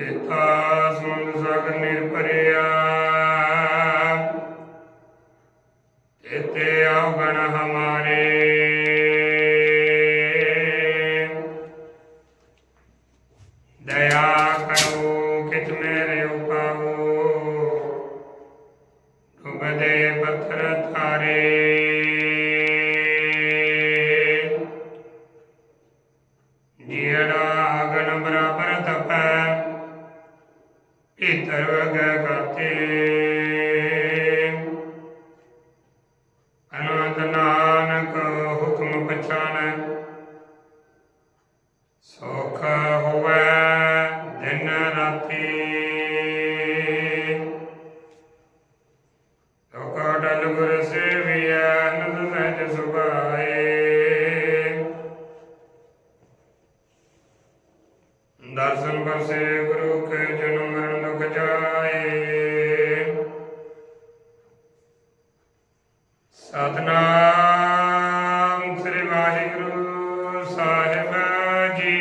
ਏਤਾ ਸਮੁੰਦ ਸਾਗਰ ਨਿਰ ਭੀਤਰ ਅਨੰਦ ਨਾਨਕ ਹੁਕਮ ਪਛਾਨੈ ਸੁਖ ਹੋਵੇ ਦਿਨ ਰਾਤੀ ਲੋਕਡਲ ਗੁਰ ਸੇਵੀਐ ਅਨੰਦ ਸਹਿਜ ਸੁਭਾਏ ਦਰਸ਼ਨ ਪਰਸੇ ਗੁਰੂ ਕੇ ਜਨਮ ਮਰਨ ਸਤਨਾਮ ਸ੍ਰੀ ਵਾਹਿਗੁਰੂ ਸਾਹਿਬ ਜੀ।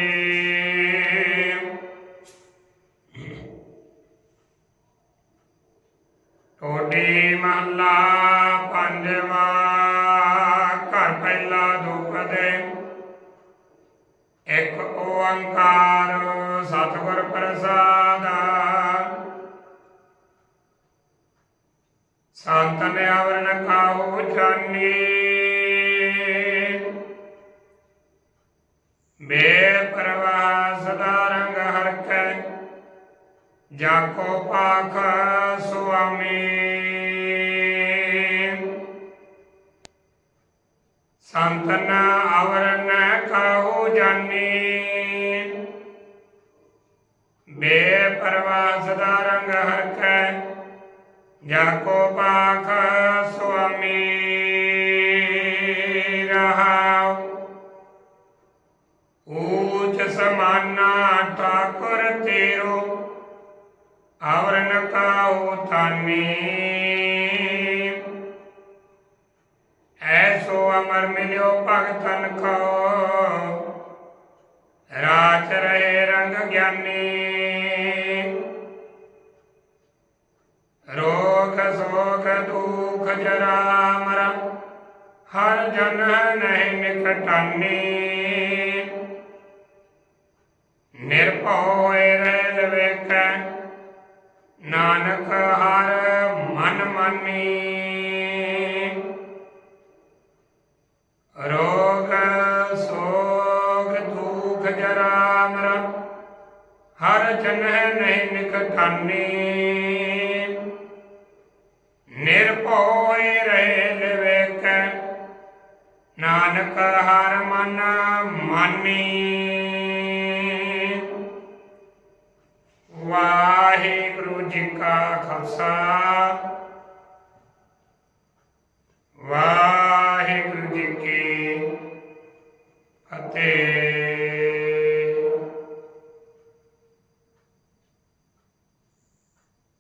ਟੋਡੀ ਮਹੱਲਾ ਪੰਜਵਾ ਘਰ ਪਹਿਲਾ ਦੁਖ ਦੇ ਇੱਕ ਓੰਕਾਰ ਸਤਿਗੁਰ ਪ੍ਰਸਾਦ ਸੰਤਨ ਆਵਰਨ ਕਾਹੂ ਜਾਨੀ। ਬੇਪਰਵਾਹ ਸਦਾ ਰੰਗ ਹਰਕੈ ਜਾ ਕੋ ਪਾਖ ਸੁਆਮੀ। ਸੰਤਨ ਆਵਰਨ ਕਾਹੂ ਜਾਨੀ। ਬੇਪਰਵਾਹ ਸਦਾ ਰੰਗ ਜਾ ਕੋ ਪਾਖ ਸੁਆਮੀ ਰਹਾਉ ਊਚ ਸਮਾਨਾ ਠਾਕੁਰ ਤੇਰੋ ਆਵਰਨ ਕਾਉ ਥਾਨੀ ਐਸੋ ਅਮਰ ਮਿਲਿਓ ਭਗਤਨ ਕੋ ਦੁਖ ਜਰਾ ਹਰ ਜਨ ਨਹੀਂ ਨਿਕਟਾਨੀ ਨਿਰਭਉ ਰਹਿ ਲਵੇਖੈ ਨਾਨਕ ਹਰ ਮਨ ਮਾਨੀ। ਰੋਗ ਸੋਗ ਦੁਖ ਜਰਾ ਮਰ ਹਰ ਜਨ ਨਹੀਂ ਨਿਕਟਾਨੀ ਨਿਰਭਉ ਰਹਿ ਲਵੇਖੈ ਨਾਨਕ ਹਰ ਮਨ ਮਾਨੀ। ਵਾਹਿਗੁਰੂ ਜੀ ਕਾ ਖਾਲਸਾ। ਵਾਹਿਗੁਰੂ ਜੀ ਕੀ ਫਤਿਹ।